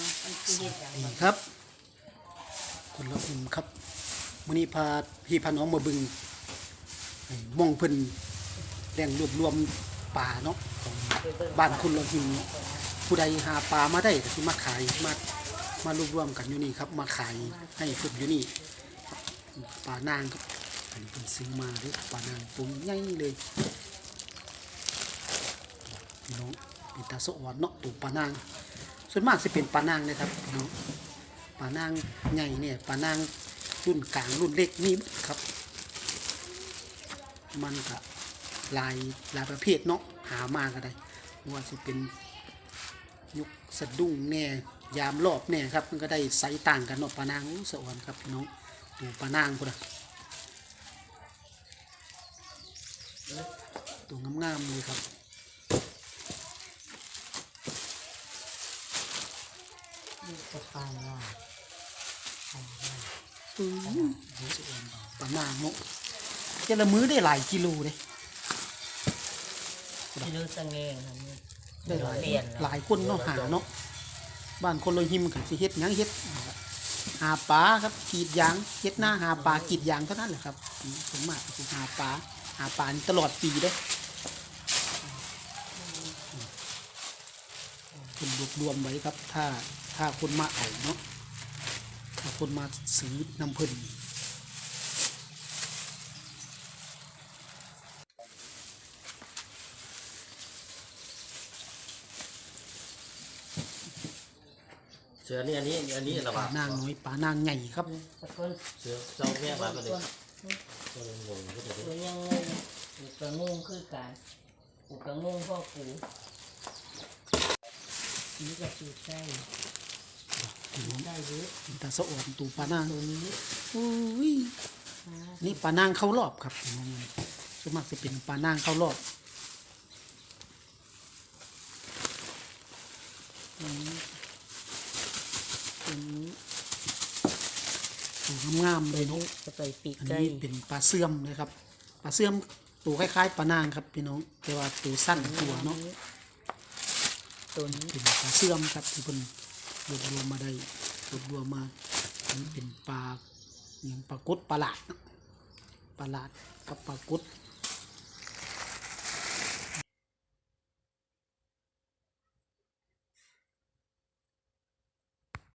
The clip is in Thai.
นี่ครับ คนละอุ่มครับมื้อนี้พาพี่พาน้องมาบึงมองเพิ่นแหล่งรวบรวมป่าเนาะของบ้านคุณละหินผู้ใดหาปลามาได้ก็สิมาขายมามารวบรวมกันอยู่นี่ครับ มาขายให้เพิ่นอยู่นี่ปลานางครับอันนี้เพิ่นซื้อมาเด้อปลานางตัวใหญ่เลยพี่น้องเป็นตาสะอ่อนเนาะตัวปลานาง ส่วนมากจะเป็นปลานางนะครับพี่น้องปลานางใหญ่เนี่ยปลานางรุ่นกลางรุ่นเล็กนี่ครับ มันก็หลายหลายประเภทเนาะหามาก็ได้ไม่ว่าจะเป็นยุคสะดุ้งแน่ยามรอบแน่ครับ มันก็ได้ไซส์ต่างกันเนาะปลานางสะอ่อนครับพี่น้องดูปลานางพุ่นนะตัวงามๆเลยครับ จะปานว่าอืมดูสะอ่อนปลานางเนาะเจละมื้อได้หลายกิโลเลยที่รู้ตังเองครับนี่ได้หลายเปลี่ยนหลายคนเนาะหาเนาะบ้านคนเราหิมกันสิเฮ็ดหยังเฮ็ดหาปลาครับกรีดยางเฮ็ดหน้าหาปลากรีดยางเท่านั้นแหละครับอืมส่วนมากก็คือหาปลาหาปลานี่ตลอดปีเด้เป็นรวบรวมไว้ครับ ถ้า ถ้าคนมาเอาเนาะถ้าคนมาซื้อน้ำเพิ่นเสือนี่อันนี้อันนี้ระปบาลาดนางน้อยปลานางใหญ่ครับ ตะกอนเสือเจ้าแม่มาก็เลยก็เลยงงก็เลยตัวยังงงอยู่กระงงคือการกูกระงงพ่อกูนี่ก็จูดใช่ ได้เยอะตาสะอ่อนตูปลานางตัวนี้อุ้ยนี่ปลานางเข้ารอบครับน้องส่วนมากจะเป็นปลานางเข้ารอบอืมเป็นตัวงามๆเลยเนาะจะไปปีกอันไก่นี้เป็นปลาเสื่อมเลยครับปลาเสื่อมตัวคล้ายๆปลานางครับพี่น้อง แต่ว่าตัวสั้นตัวเนาะตัวนี้เป็นปลาเสื่อมครับที่เพิ่น รวบรวมมาได้รวบรวมมาอันเป็นปลาอย่างปลากดปลาหลาดปลาหลาดกับปลากด